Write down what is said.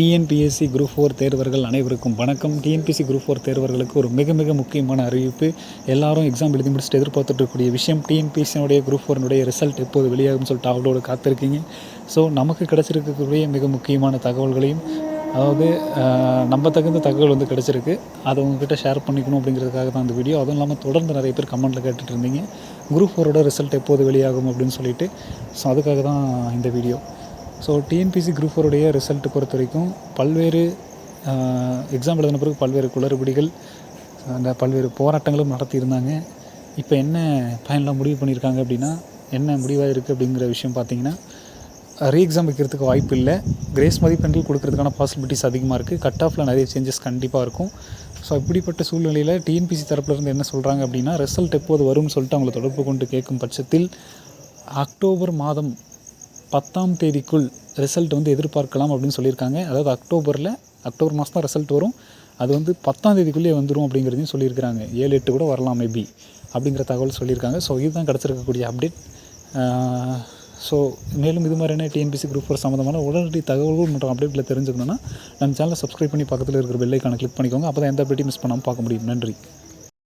TNPSC group four தேர்வர்கள் அனைவருக்கும் வணக்கம். TNPSC group four தேர்வர்களுக்கு ஒரு மிக மிக முக்கியமான அறிவிப்பு. எல்லாரும் எக்ஸாம் எழுதி முடிச்சுட்டு எதிர்பார்த்துட்ருக்கூடிய விஷயம் டிஎன்பிஎஸ்சினுடைய குரூப் ஃபோர்னுடைய ரிசல்ட் எப்போது வெளியாகும்னு சொல்லிட்டு அவளோட காத்திருக்கீங்க. ஸோ நமக்கு கிடச்சிருக்கக்கூடிய மிக முக்கியமான தகவல்களையும் அதாவது நம்ம நம்ப தகுந்த தகவல் வந்து கிடச்சிருக்கு. அதை உங்ககிட்ட ஷேர் பண்ணிக்கணும் அப்படிங்கிறதுக்காக தான் அந்த வீடியோ அதுவும் இல்லாமல் தொடர்ந்து நிறைய பேர் கமெண்ட்டில் கேட்டுட்டு இருந்தீங்க. குரூப் ஃபோரோட ரிசல்ட் எப்போது வெளியாகும் அப்படின்னு சொல்லிட்டு. ஸோ அதுக்காக தான் இந்த வீடியோ ஸோ டிஎன்பிசி குரூப் ஃபோருடைய ரிசல்ட் பொறுத்த வரைக்கும் பல்வேறு எக்ஸாம் எழுதின பிறகு பல்வேறு குளறுபடிகள் அந்த பல்வேறு போராட்டங்களும் நடத்தியிருந்தாங்க. இப்போ என்ன பயனில் முடிவு பண்ணியிருக்காங்க அப்படின்னா என்ன முடிவாக இருக்குது அப்படிங்கிற விஷயம் பார்த்தீங்கன்னா ரீ எக்ஸாம் வைக்கிறதுக்கு வாய்ப்பு இல்லை. கிரேஸ் மதிப்பெண்கள் கொடுக்கறதுக்கான பாசிபிலிட்டிஸ் அதிகமாக இருக்குது கட் ஆஃபில் நிறைய சேஞ்சஸ் கண்டிப்பாக இருக்கும். ஸோ இப்படிப்பட்ட சூழ்நிலையில் டிஎன்பிசி தரப்புலேருந்து என்ன சொல்கிறாங்க அப்படின்னா ரிசல்ட் எப்போது வரும்னு சொல்லிட்டு அவங்கள தொடர்பு கொண்டு கேட்கும் பட்சத்தில் அக்டோபர் மாதம் பத்தாம் தேதிக்குள் ரிசல்ட் வந்து எதிர்பார்க்கலாம் அப்படின்னு சொல்லியிருக்காங்க. அதாவது அக்டோபரில் அக்டோபர் மாதம் தான் ரிசல்ட் வரும். அது வந்து பத்தாம் தேதிக்குள்ளேயே வந்துடும் அப்படிங்கிறதையும் சொல்லியிருக்கிறாங்க. ஏழு எட்டு கூட வரலாம் மேபி அப்படிங்கிற தகவல் சொல்லியிருக்காங்க. ஸோ இதுதான் கிடச்சிருக்கக்கூடிய அப்டேட் ஸோ மேலும் இது மாதிரியான டிஎன்பிசி குரூப் ஃபோர் சம்மந்தமான உடனடி தகவல்கள் மற்றும் அப்டேட்டில் தெரிஞ்சுக்கணுன்னா நம்ம சேனலை சப்ஸ்கிரைப் பண்ணி பக்கத்தில் இருக்கிற பெல்லைக்கான கிளிக் பண்ணிக்கோங்க. அப்போ தான் எந்த அப்டேட்டையும் மிஸ் பண்ணாமல் பார்க்க முடியும். நன்றி.